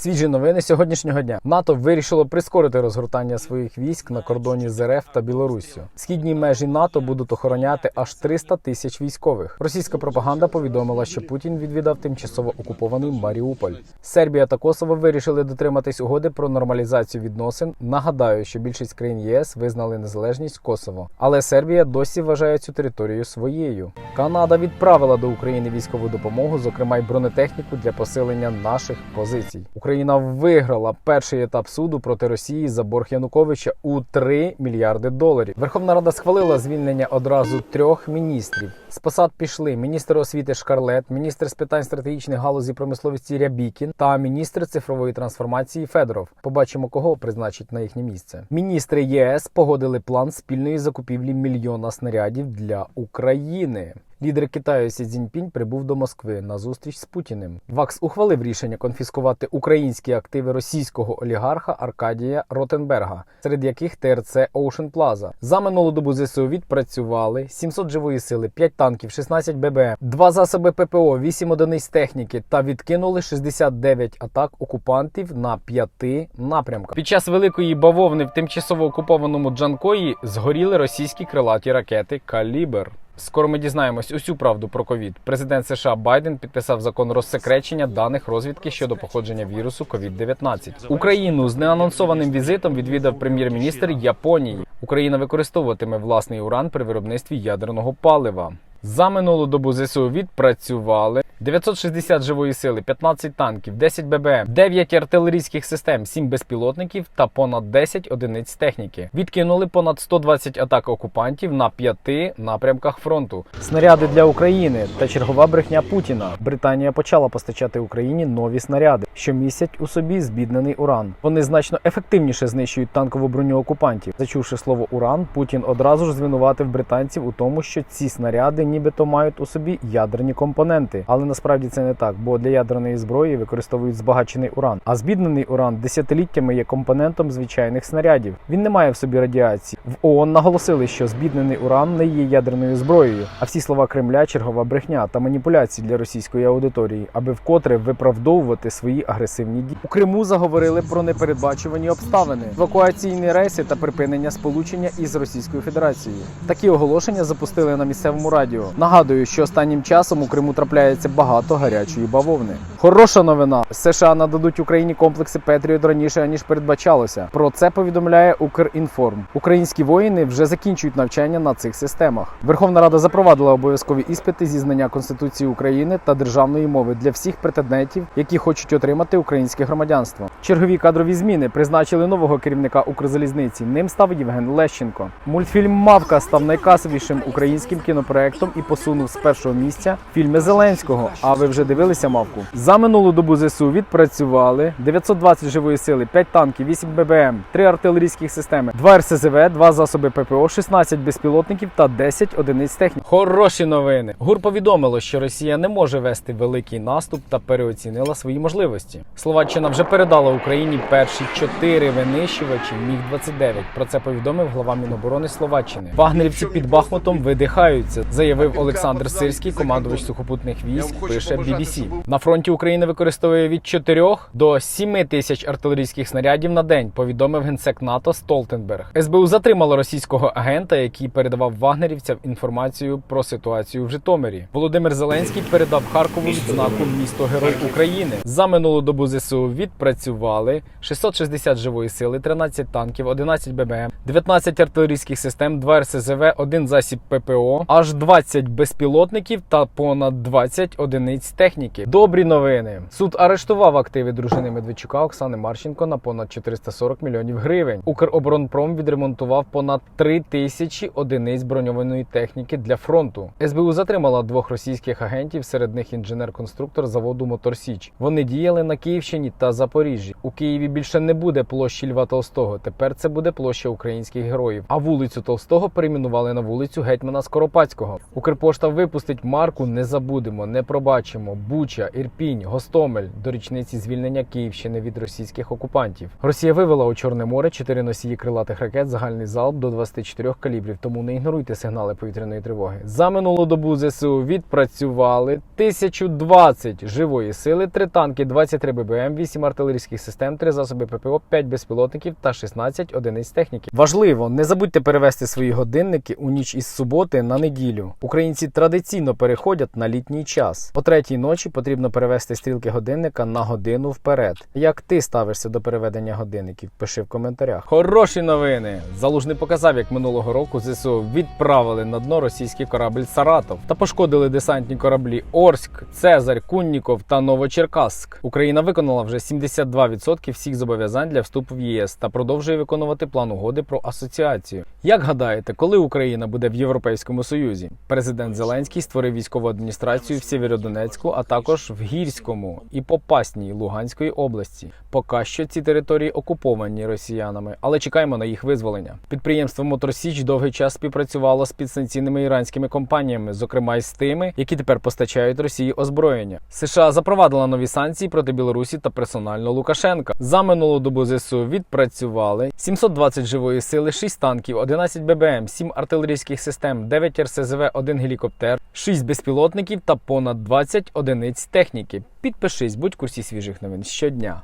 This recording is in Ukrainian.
Свіжі новини сьогоднішнього дня. НАТО вирішило прискорити розгортання своїх військ на кордоні з РФ та Білоруссю. Східні межі НАТО будуть охороняти аж 300 тисяч військових. Російська пропаганда повідомила, що Путін відвідав тимчасово окупований Маріуполь. Сербія та Косово вирішили дотриматись угоди про нормалізацію відносин. Нагадаю, що більшість країн ЄС визнали незалежність Косово, але Сербія досі вважає цю територію своєю. Канада відправила до України військову допомогу, зокрема й бронетехніку для посилення наших позицій. Україна виграла перший етап суду проти Росії за борг Януковича у 3 мільярди доларів. Верховна Рада схвалила звільнення одразу трьох міністрів. З посад пішли міністр освіти Шкарлет, міністр з питань стратегічних галузі промисловості Рябікін та міністр цифрової трансформації Федоров. Побачимо, кого призначить на їхнє місце. Міністри ЄС погодили план спільної закупівлі мільйона снарядів для України. Лідер Китаю Сі Цзіньпінь прибув до Москви на зустріч з Путіним. ВАКС ухвалив рішення конфіскувати українські активи російського олігарха Аркадія Ротенберга, серед яких ТРЦ Ocean Plaza. За минулу добу ЗСУ відпрацювали 700 живої сили, 5 танків, 16 ББМ, 2 засоби ППО, 8 одиниць техніки та відкинули 69 атак окупантів на 5 напрямках. Під час великої бавовни в тимчасово окупованому Джанкої згоріли російські крилаті ракети Калібр. Скоро ми дізнаємось усю правду про ковід. Президент США Байден підписав закон розсекречення даних розвідки щодо походження вірусу COVID-19. Україну з неанонсованим візитом відвідав прем'єр-міністр Японії. Україна використовуватиме власний уран при виробництві ядерного палива. За минулу добу ЗСУ відпрацювали 960 живої сили, 15 танків, 10 ББМ, 9 артилерійських систем, 7 безпілотників та понад 10 одиниць техніки. Відкинули понад 120 атак окупантів на п'яти напрямках фронту. Снаряди для України та чергова брехня Путіна. Британія почала постачати Україні нові снаряди, що містять у собі збіднений уран. Вони значно ефективніше знищують танкову броню окупантів. Зачувши слово уран, Путін одразу ж звинуватив британців у тому, що ці снаряди нібито мають у собі ядерні компоненти, але насправді це не так, бо для ядерної зброї використовують збагачений уран. А збіднений уран десятиліттями є компонентом звичайних снарядів. Він не має в собі радіації. В ООН наголосили, що збіднений уран не є ядерною зброєю. А всі слова Кремля чергова брехня та маніпуляції для російської аудиторії, аби вкотре виправдовувати свої агресивні дії. У Криму заговорили про непередбачувані обставини, евакуаційні рейси та припинення сполучення із Російською Федерацією. Такі оголошення запустили на місцевому радіо. Нагадую, що останнім часом у Криму трапляється багато гарячої бавовни. Хороша новина: США нададуть Україні комплекси Петріот раніше ніж передбачалося. Про це повідомляє Укрінформ. Українські воїни вже закінчують навчання на цих системах. Верховна Рада запровадила обов'язкові іспити зі знання Конституції України та державної мови для всіх претендентів, які хочуть отримати українське громадянство. Чергові кадрові зміни призначили нового керівника Укрзалізниці. Ним став Євген Лещенко. Мультфільм Мавка став найкасовішим українським кінопроектом і посунув з першого місця фільми Зеленського. А ви вже дивилися мавку? За минулу добу ЗСУ відпрацювали 920 живої сили, 5 танків, 8 ББМ, 3 артилерійських системи, 2 РСЗВ, 2 засоби ППО, 16 безпілотників та 10 одиниць техніки. Хороші новини. ГУР повідомило, що Росія не може вести великий наступ та переоцінила свої можливості. Словаччина вже передала Україні перші чотири винищувачі Міг 29 Про це повідомив глава Міноборони Словаччини. Вагнерівці під Бахмутом видихаються, заявив Олександр Сирський, командувач сухопутних військ. Пише BBC. На фронті Україна використовує від 4 до 7 тисяч артилерійських снарядів на день. Повідомив генсек НАТО Столтенберг. СБУ затримало російського агента, який передавав вагнерівцям інформацію про ситуацію в Житомирі. Володимир Зеленський передав Харкову відзнаку місто Герой України. За минулу добу ЗСУ відпрацювали 660 живої сили, 13 танків, 11 ББМ, 19 артилерійських систем, 2 РСЗВ, 1 засіб ППО, аж 20 безпілотників та понад 20 одиниць техніки. Добрі новини. Суд арештував активи дружини Медведчука Оксани Марченко на понад 440 мільйонів гривень. Укроборонпром відремонтував понад 3 тисячі одиниць броньованої техніки для фронту. СБУ затримала двох російських агентів, серед них інженер-конструктор заводу Моторсіч. Вони діяли на Київщині та Запоріжжі. У Києві більше не буде площі Льва Толстого. Тепер це буде площа українських героїв. А вулицю Толстого перейменували на вулицю гетьмана Скоропадського. Укрпошта випустить марку. Не забудемо, не пробачимо. Буча, Ірпінь. Волинь, Гостомель до річниці звільнення Київщини від російських окупантів. Росія вивела у Чорне море чотири носії крилатих ракет, загальний залп до 24 калібрів. Тому не ігноруйте сигнали повітряної тривоги. За минулу добу ЗСУ відпрацювали 1020 живої сили, 3 танки, 23 ББМ, 8 артилерійських систем, 3 засоби ППО, 5 безпілотників та 16 одиниць техніки. Важливо, не забудьте перевести свої годинники у ніч із суботи на неділю. Українці традиційно переходять на літній час. О третій ночі потрібно перевести стрілки годинника на годину вперед. Як ти ставишся до переведення годинників? Пиши в коментарях. Хороші новини! Залужний показав, як минулого року ЗСУ відправили на дно російський корабль Саратов та пошкодили десантні кораблі Орськ, Цезарь, Кунніков та Новочеркасск. Україна виконала вже 72% всіх зобов'язань для вступу в ЄС та продовжує виконувати план угоди про асоціацію. Як гадаєте, коли Україна буде в Європейському Союзі? Президент Зеленський створив військову адміністрацію в Сєвєродонецьку, а також в Гірському і Попасній Луганської області. Поки що ці території окуповані росіянами, але чекаємо на їх визволення. Підприємство Моторсіч довгий час співпрацювало з підсанкційними іранськими компаніями, зокрема й з тими, які тепер постачають Росії озброєння. США запровадила нові санкції проти Білорусі та персонально Лукашенка. За минулу добу ЗСУ відпрацювали 720 живої сили, 6 танків, 11 ББМ, 7 артилерійських систем, 9 РСЗВ, 1 гелікоптер, 6 безпілотників та понад 20 одиниць техніки. Підпишись, будь в курсі свіжих новин щодня.